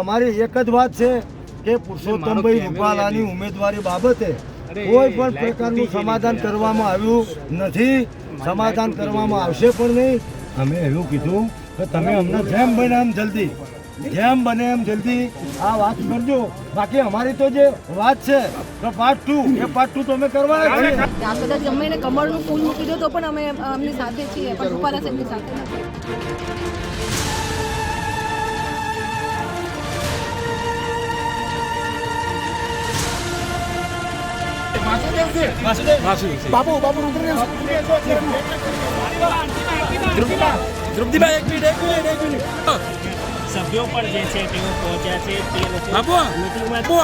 અમારી એક જ વાત છે કે પુરુષોત્તમભાઈ રૂપાલાની ઉમેદવારી બાબતે કોઈ પણ પ્રકારનું સમાધાન કરવામાં આવ્યું નથી. સમાધાન કરવામાં આવશે પણ નહીં. અમે એવું કીધું કે તમે અમને જેમ બને એમ જલ્દી. જેમ બને એમ જલ્દી આ વાત કરજો. બાકી અમારી તો જે વાત છે તો પાર્ટ ટુ એ પાર્ટ ટુ તો અમે કરવાના છીએ. ત્યાં કદાચ ગમે એને કમળનું ફૂલ મૂકી દો તો પણ અમે અમની સાથે છીએ. પણ રૂપાલા સાહેબની સાથે નથી. ધ્રુપદીભાઈ એક મિનિટ એક મિનિટ એક મિનિટ. સભ્યો પણ જે છે તેઓ પહોંચ્યા છે તે લોકો બાપુ બાપુ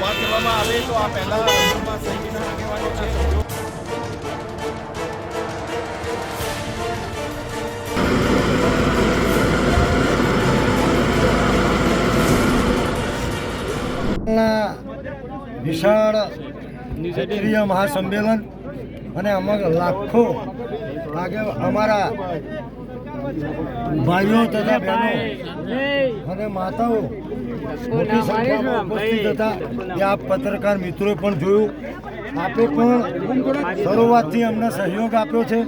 વાત કરવામાં આવે તો આ પહેલા અંદરમાં વિશાળ ક્ષત્રિય મહાસંમેલન અને આમાં લાખો આગે અમારા ભાઈઓ તથા બહેનો અને માતાઓ મોટી સંખ્યામાં ઉપસ્થિત હતા. એ આપ પત્રકાર મિત્રોએ પણ જોયું. આપે પણ શરૂઆતથી અમને સહયોગ આપ્યો છે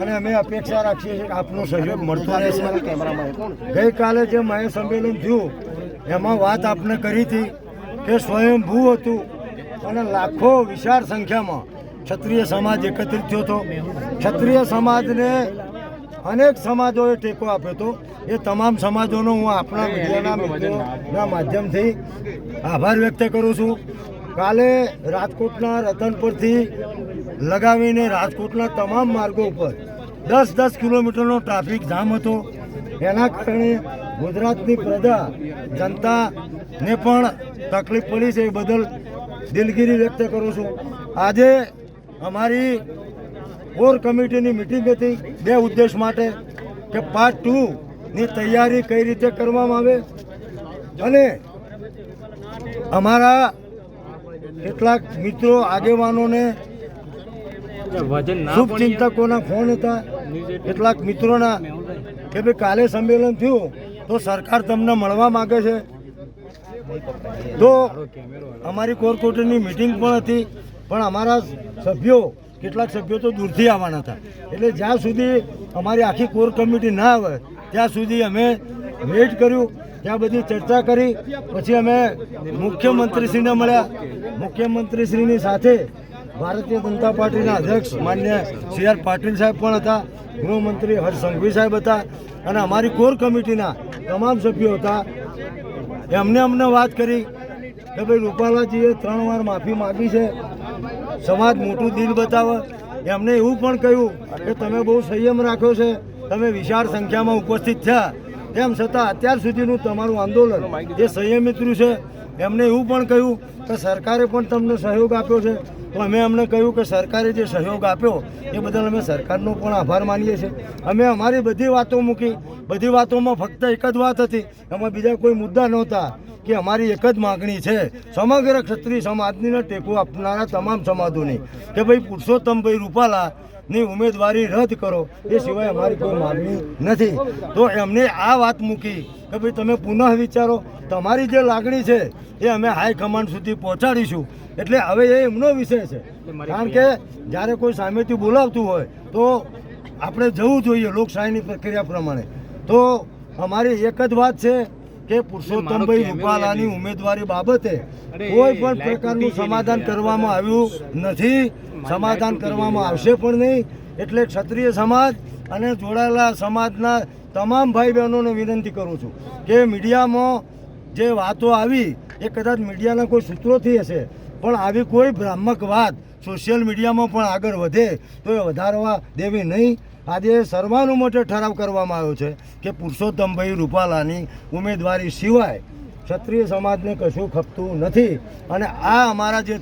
અને અમે અપેક્ષા રાખીએ છીએ કે આપનો સહયોગ મળતો રહેશે. ગઈકાલે જે મહાસંમેલન થયું એમાં વાત આપને કરી હતી. કે સ્વયંભૂ હતું. અને લાખો વિશાળ સંખ્યામાં ક્ષત્રિય સમાજ એકત્રિત થયો હતો. ક્ષત્રિય સમાજને અનેક સમાજોએ ટેકો આપ્યો હતો. એ તમામ સમાજોનો હું આપણા મીડિયાના મિત્રોના માધ્યમથી આભાર વ્યક્ત કરું છું. કાલે રાજકોટના રતનપુરથી લગાવીને રાજકોટના તમામ માર્ગો ઉપર દસ દસ કિલોમીટરનો ટ્રાફિક જામ હતો. એના કારણે ગુજરાતની પ્રજા જનતાને પણ તકલીફ પડી છે એ બદલ દિલગીરી વ્યક્ત કરું છું. આજે અમારી કોર કમિટીની મિટિંગ હતી બે ઉદ્દેશ માટે કે પાર્ટ ટુની તૈયારી કઈ રીતે કરવામાં આવે અને અમારા કેટલાક મિત્રો આગેવાનોને શુભચિંતકોના ફોન હતા. કેટલાક મિત્રોના કે ભાઈ કાલે સંમેલન થયું તો સરકાર તમને મળવા માગે છે. તો અમારી કોર કોર્ટની મિટિંગ પણ હતી, પણ અમારા સભ્યો, કેટલાક સભ્યો તો દૂરથી આવવાના હતા. એટલે જ્યાં સુધી અમારી આખી કોર કમિટી ના આવે, ત્યાં સુધી અમે વેઇટ કર્યું, ત્યાં બધી ચર્ચા કરી, પછી અમે મુખ્યમંત્રીશ્રીને મળ્યા. મુખ્યમંત્રીશ્રીની સાથે ભારતીય જનતા પાર્ટીના અધ્યક્ષ માન્ય સી આર પાટીલ સાહેબ પણ હતા, ગૃહમંત્રી હર્ષ સંઘવી સાહેબ હતા, અને અમારી કોર કમિટીના તમામ સભ્યો હતા. એમને અમને વાત કરી કે ભાઈ રૂપાલાજીએ ત્રણ વાર માફી માગી છે. સમાજ મોટું દિલ બતાવે. એમને એવું પણ કહ્યું કે તમે બહુ સંયમ રાખ્યો છે. તમે વિશાળ સંખ્યામાં ઉપસ્થિત થયા. તેમ છતાં અત્યાર સુધીનું તમારું આંદોલન જે સંયમિત છે, એમને એવું પણ કહ્યું કે સરકારે પણ તમને સહયોગ આપ્યો છે. તો અમે અમને કહ્યું કે સરકારે જે સહયોગ આપ્યો, એ બદલ અમે સરકારનો પણ આભાર માનીએ છીએ. અમે અમારી બધી વાતો મૂકી, બધી વાતોમાં ફક્ત એક જ વાત હતી, એમાં બીજા કોઈ મુદ્દા નહોતા, કે અમારી એક જ માગણી છે, સમગ્ર ક્ષત્રિય સમાજને ટેકો આપનારા તમામ સમાજોની, કે ભાઈ પુરુષોત્તમભાઈ રૂપાલા ની ઉમેદવારી રદ કરો, એ સિવાય અમારી કોઈ માગણી નથી. તો એમને આ વાત મૂકી કે ભાઈ તમે પુનઃ વિચારો, તમારી જે લાગણી છે, એ અમે હાઈકમાન્ડ સુધી પહોંચાડીશું. એટલે હવે એ એમનો વિષય છે. કારણ કે જ્યારે કોઈ સામેથી બોલાવતું હોય તો આપણે જવું જોઈએ લોકશાહીની પ્રક્રિયા પ્રમાણે. તો અમારી એક જ વાત છે કે પુરુષોત્તમભાઈ રૂપાલાની ઉમેદવારી બાબતે કોઈ પણ પ્રકારનું સમાધાન કરવામાં આવ્યું નથી. સમાધાન કરવામાં આવશે પણ નહીં. એટલે ક્ષત્રિય સમાજ અને જોડાયેલા સમાજના તમામ ભાઈ બહેનોને વિનંતી કરું છું કે મીડિયામાં જે વાતો આવી એ કદાચ મીડિયાના કોઈ સૂત્રોથી હશે પણ આવી કોઈ ભ્રામક વાત સોશિયલ મીડિયામાં પણ આગળ વધે તો એ વધારવા દેવી નહીં. આજે સર્વાનુમતે ઠરાવ કરવામાં આવ્યો છે કે પુરુષોત્તમભાઈ રૂપાલાની ઉમેદવારી સિવાય ક્ષત્રિય સમાજને કશું ખપતું નથી. અને આ અમારા જે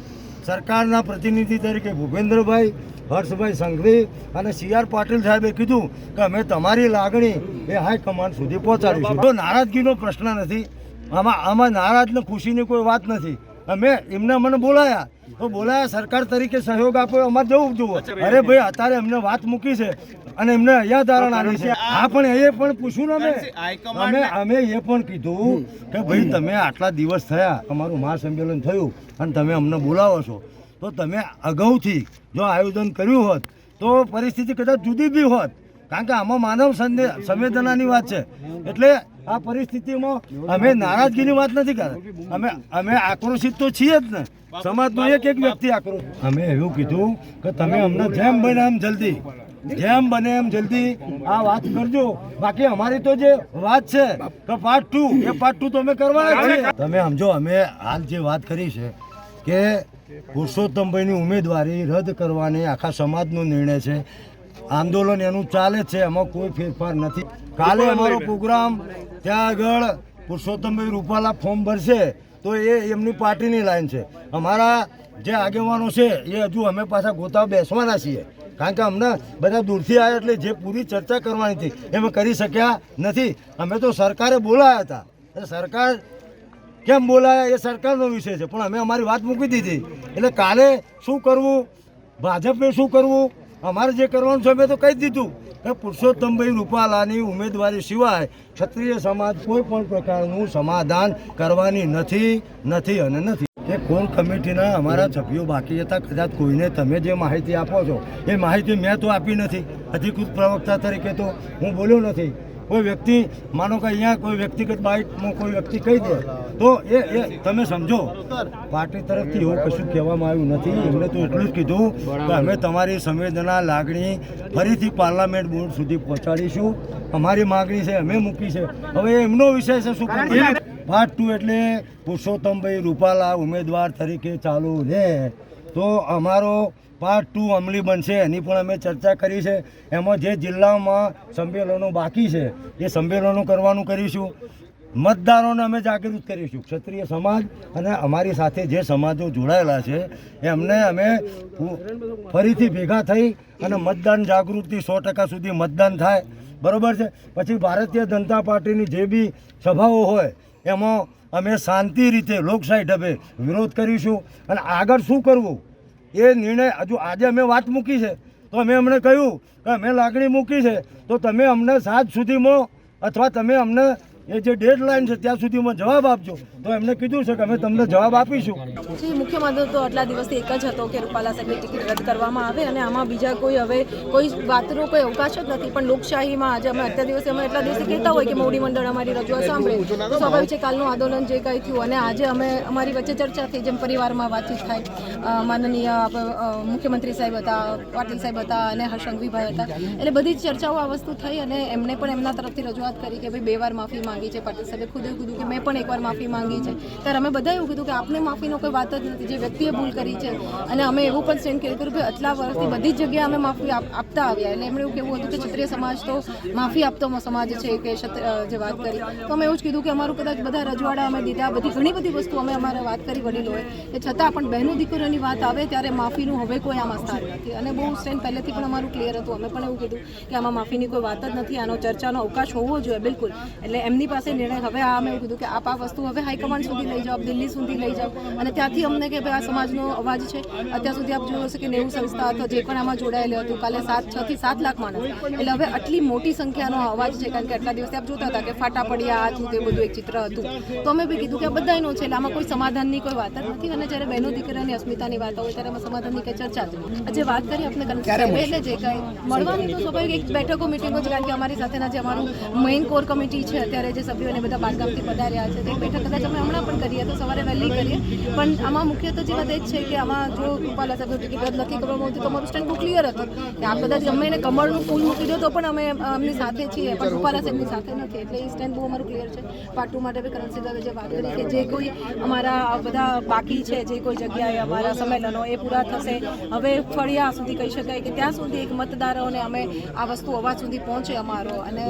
સરકારના પ્રતિનિધિ તરીકે ભૂપેન્દ્રભાઈ, હર્ષભાઈ સંઘવી અને સી આર પાટીલ સાહેબે કીધું કે અમે તમારી લાગણી એ હાઈકમાન્ડ સુધી પહોંચાડીશું. નારાજગીનો પ્રશ્ન નથી. આમાં આમાં નારાજ ને ખુશીની કોઈ વાત નથી. અમે એમને મને બોલાયા. તો બોલાયા સરકાર તરીકે સહયોગ આપ્યો અમારે જવું જુઓ. અરે ભાઈ અત્યારે અમને વાત મૂકી છે અને એમને અહીંયા ધારણ આવી છે. આ પણ એ પણ પૂછ્યું ને અમે. અમે એ પણ કીધું કે ભાઈ તમે આટલા દિવસ થયા અમારું મહાસંમેલન થયું અને તમે અમને બોલાવો છો. તો તમે અગાઉથી જો આયોજન કર્યું હોત તો પરિસ્થિતિ કદાચ જુદી બી હોત. કારણ કે આમાં માનવ સંવેદનાની વાત છે. એટલે આ પરિસ્થિતિમાં અમે નારાજગીની વાત નથી કરતા. અમે અમે આક્રોશિત તો છીએ જ ને. સમાજનો એક એક વ્યક્તિ આક્રોશ. અમે એવું કીધું કે તમે અમને જેમ બને એમ જલ્દી. જેમ બને એમ જલ્દી આ વાત કરજો. બાકી અમારી તો જે વાત છે કે પાર્ટ ટુ એ પાર્ટ ટુ તો અમે કરવાના છીએ. તમે સમજો, અમે હાલ જે વાત કરી છે કે પુરુષોત્તમભાઈની ઉમેદવારી રદ કરવાની આખા સમાજનો નિર્ણય છે. આંદોલન એનું ચાલે છે, એમાં કોઈ ફેરફાર નથી. કાલે અમારો પ્રોગ્રામ ત્યાં આગળ પુરુષોત્તમભાઈ રૂપાલા ફોર્મ ભરશે તો એ એમની પાર્ટીની લાઈન છે. અમારા જે આગેવાનો છે એ હજુ અમે પાછા ગોતા બેસવાના છીએ. કારણ કે અમને બધા દૂરથી આવ્યા એટલે જે પૂરી ચર્ચા કરવાની હતી એ અમે કરી શક્યા નથી. અમે તો સરકારે બોલાયા હતા. એટલે સરકાર કેમ બોલાયા એ સરકારનો વિષય છે. પણ અમે અમારી વાત મૂકી દીધી. એટલે કાલે શું કરવું? ભાજપે શું કરવું? અમારે જે કરવાનું છે અમે તો કહી દીધું. પુરુષોત્તમભાઈ રૂપાલાની ઉમેદવારી સિવાય ક્ષત્રિય સમાજ કોઈ પણ પ્રકારનું સમાધાન કરવાની નથી નથી અને નથી. એ કોર કમિટીના અમારા સભ્યો બાકી હતા? કદાચ કોઈને તમે જે માહિતી આપો છો. એ માહિતી મેં તો આપી નથી. અધિકૃત પ્રવક્તા તરીકે તો હું બોલ્યો નથી. કોઈ વ્યક્તિ માનો કે અહીંયા કોઈ વ્યક્તિગત બાઇકમાં કોઈ વ્યક્તિ કહી દે તો એ એ તમે સમજો. પાર્ટી તરફથી એવું કશું કહેવામાં આવ્યું નથી. એમને તો એટલું જ કીધું કે અમે તમારી સંવેદના લાગણી ફરીથી પાર્લામેન્ટ બોર્ડ સુધી પહોંચાડીશું. અમારી માગણી છે અમે મૂકી છે. હવે એમનો વિષય છે શું પાર્ટ ટુ એટલે પુરુષોત્તમભાઈ રૂપાલા ઉમેદવાર તરીકે ચાલુ રહે. તો અમારો પાર્ટ ટુ અમલી બનશે, એની પણ અમે ચર્ચા કરી છે. એમાં જે જિલ્લામાં સંમેલનો બાકી છે, એ સંમેલનો કરવાનું કરીશું. મતદારોને અમે જાગૃત કરીશું. ક્ષત્રિય સમાજ અને અમારી સાથે જે સમાજો જોડાયેલા છે, એમને અમે ફરીથી ભેગા થઈ અને મતદાન જાગૃતિ સો ટકા સુધી મતદાન થાય. બરાબર છે? પછી ભારતીય જનતા પાર્ટીની જે બી સભાઓ હોય, એમાં અમે શાંતિ રીતે લોકશાહી ઢબે વિરોધ કરીશું. અને આગળ શું કરવું? એ નિર્ણય હજુ આજે અમે વાત મૂકી છે. તો અમે અમને કહ્યું કે અમે લાગણી મૂકી છે. તો તમે અમને સાંજ સુધીમાં અથવા તમે અમને એ જે ડેડલાઇન છે ત્યાં સુધીમાં જવાબ આપજો. તો એમને કીધું છે કે અમે તમને જવાબ આપીશું. જી, મુખ્ય મુદ્દો તો આટલા દિવસથી એક જ હતો કે રૂપાલા સાહેબની ટિકિટ રદ કરવામાં આવે અને આમાં બીજા કોઈ હવે કોઈ વાતનો કોઈ અવકાશ જ નથી, પણ લોકશાહીમાં આજે અમે અત્યાર દિવસે અમે એટલા દિવસે કહેતા હોય કે મોવડી મંડળ અમારી રજૂઆત સાંભળે. સ્વાભાવિક છે કાલનું આંદોલન જે કંઈ થયું અને આજે અમે અમારી વચ્ચે ચર્ચા થઈ, જેમ પરિવારમાં વાતચીત થાય. માનનીય મુખ્યમંત્રી સાહેબ હતા, પાટીલ સાહેબ હતા અને હર્ષંઘવીભાઈ હતા. એટલે બધી ચર્ચાઓ આ વસ્તુ થઈ અને એમને પણ એમના તરફથી રજૂઆત કરી કે ભાઈ બે વાર માફી માંગી છે પાટીલ સાહેબે ખુદ કીધું કે મેં પણ એકવાર માફી માંગી છે. ત્યારે અમે બધા એવું કીધું કે આપને માફીનો કોઈ વાત જ નથી. જે વ્યક્તિએ ભૂલ કરી છે, અને અમે એવું પણ સ્ટેન્ડ કર્યું કે આટલા વર્ષથી બધી જ જગ્યાએ અમે માફી આપ- આપતા આવ્યા. એટલે એમણે એવું કેવું હતું કે ક્ષત્રિય સમાજ તો માફી આપતો સમાજ છે કે જે વાત કરી. તો અમે એવું જ કીધું કે અમારું કદાચ બધા રજવાડા, અમે દીધા, બધી ઘણી બધી વસ્તુ અમે અમારે વાત કરી વડીલોએ એ છતાં પણ બહેનો દીકરીઓની વાત આવે ત્યારે માફીનું હવે કોઈ આમાં સ્થાન નથી. અને બહુ સ્ટેન્ડ પહેલેથી પણ અમારું ક્લિયર હતું. અમે પણ એવું કીધું કે આમાં માફીની કોઈ વાત જ નથી. આનો ચર્ચાનો અવકાશ હોવો જોઈએ, બિલકુલ. એટલે એમની પાસે નિર્ણય. હવે આ અમે કીધું કે આપ આ વસ્તુ હવે હાઈકમાન્ડ સુધી લઈ જાઓ દિલ્હી સુધી લઈ જાઓ. અને ત્યાંથી અમને કે ભાઈ આ સમાજનો અવાજ છે. અત્યાર સુધી આપ જોયું હશે કે નેવું સંસ્થા અથવા જે પણ આમાં જોડાયેલું હતું કાલે સાત છ થી સાત લાખ માણસ. એટલે હવે આટલી મોટી સંખ્યાનો અવાજ છે કારણ કે આટલા દિવસે આપ જોતા હતા કે ફાટા પડ્યા આ થયું તે બધું એક ચિત્ર હતું. તો અમે બી કીધું કે આ બધાયનો છે એટલે આમાં કોઈ સમાધાનની કોઈ વાત જ નથી. અને જ્યારે બહેનો દીકરાની અસ્મિતાની વાત હોય ત્યારે સમાધાનની કંઈ ચર્ચા જ. આજે વાત કરી આપણે એટલે જે કંઈ મળવાની તો સ્વાભાવિક એક બેઠકો મિટિંગો જ કારણ કે અમારી સાથેના જે અમારું મેઇન કોર કમિટી છે અત્યારે જે સભ્યો અને બધા બારગામથી પધાર્યા છે, તે બેઠક કદાચ અમે હમણાં પણ કરીએ, તો સવારે વહેલી કરીએ. પણ આમાં મુખ્ય તો જે વાત એ જ છે કે આમાં જો રૂપાલા સાહેબ ટિકિટ રદ નથી કરવામાં આવતી, તો અમારું સ્ટેન્ડ બહુ ક્લિયર હતું. કે આ કદાચ ગમે એને કમળનું ફૂલ મૂકી દો, તો પણ અમે, અમની સાથે છીએ, પણ રૂપાલા સાહેબની સાથે નથી, એટલે એ સ્ટેન્ડ બહુ અમારું ક્લિયર છે. પાટુ માટે બી કરણસિંહ દવે જે વાત કરી કે જે કોઈ અમારા બધા બાકી છે, જે કોઈ જગ્યાએ અમારા સંમેલનો, એ પૂરા થશે. હવે ફળિયા સુધી કહી શકાય કે ત્યાં સુધી એક મતદારોને અમે આ વસ્તુ અવાજ સુધી પહોંચે અમારો. અને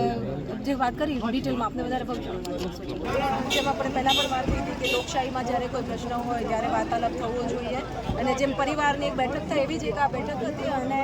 જે વાત કરી ડિટેલમાં આપણે વધારે કરીશું. જેમ આપણે પહેલાં પણ વાત કરી હતી કે લોકશાહીમાં જ્યારે કોઈ પ્રશ્ન હોય, ત્યારે વાર્તાલાપ થવો જોઈએ અને જેમ પરિવારની એક બેઠક થાય, એવી જ એક આ બેઠક હતી અને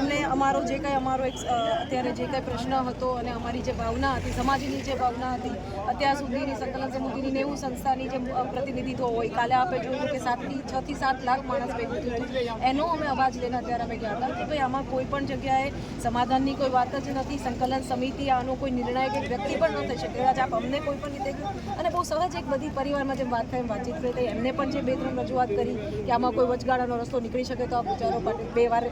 એમને અમારો જે કંઈ અમારો એક અત્યારે જે કંઈ પ્રશ્ન હતો અને અમારી જે ભાવના હતી, સમાજની જે ભાવના હતી, અત્યાર સુધીની સંકલન સમિતિની નેવું સંસ્થાની જે પ્રતિનિધિત્વ હોય, કાલે આપણે જોયું કે સાતથી છ થી સાત લાખ માણસ ભેગું થયું એનો અમે અવાજ લઈને અત્યારે અમે ગયા હતા કે ભાઈ આમાં કોઈ પણ જગ્યાએ સમાધાનની કોઈ વાત જ નથી, સંકલન સમિતિ આનો કોઈ નિર્ણાયક એક વ્યક્તિ પણ ન થઈ શકે કદાચ આપ અમને કોઈ પણ રીતે ગયું અને બહુ સહજ એક બધી પરિવારમાં જેમ વાત થાય વાતચીત થઈ હતી એમને પણ જે બે ત્રણ રજૂઆત કરી કે આમાં કોઈ વચગાળાનો રસ્તો નીકળી શકે તો આ વિચારો પાટીલ બે વાર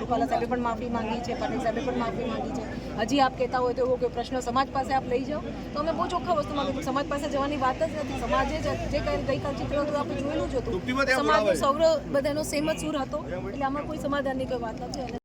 રૂપાલા સાહેબે પણ માફી માંગી છે પાટીલ સાહેબે પણ માફી માંગી છે. હજી આપ કહેતા હોય તો એવો કોઈ પ્રશ્ન સમાજ પાસે આપ લઈ જાઓ. તો અમે બહુ ચોખ્ખા વસ્તુમાં કીધું સમાજ પાસે જવાની વાત જ નથી. સમાજે જ જે કંઈ ગઈકાલ ચિત્ર હતું આપણે જોયેલું જ હતું. સમાજનું સૌર બધાનો સેમ જ સુર હતો. એટલે આમાં કોઈ સમાધાનની કોઈ વાત નથી.